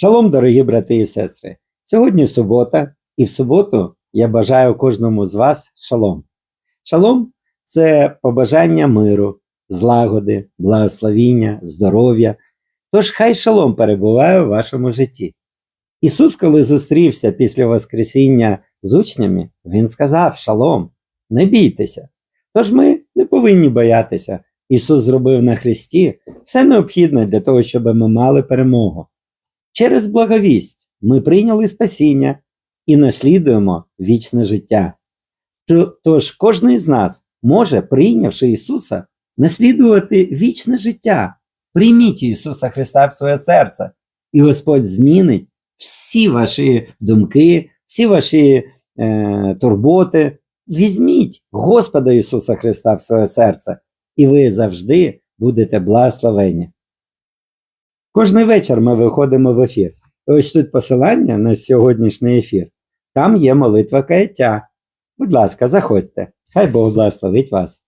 Шалом, дорогі брати і сестри! Сьогодні субота, і в суботу я бажаю кожному з вас шалом. Шалом це побажання миру, злагоди, благословіння, здоров'я. Тож хай шалом перебуває у вашому житті. Ісус, коли зустрівся після Воскресіння з учнями, Він сказав Шалом, не бійтеся. Тож ми не повинні боятися. Ісус зробив на Христі все необхідне для того, щоб ми мали перемогу. Через благовість ми прийняли спасіння і наслідуємо вічне життя. Тож- кожен з нас може, прийнявши Ісуса, наслідувати вічне життя. Прийміть Ісуса Христа в своє серце, і Господь змінить всі ваші думки, всі ваші е, турботи. Візьміть Господа Ісуса Христа в своє серце, і ви завжди будете благословені. Кожний вечір ми виходимо в ефір. Ось тут посилання на сьогоднішній ефір. Там є молитва каяття. Будь ласка, заходьте. Хай Бог благословить вас.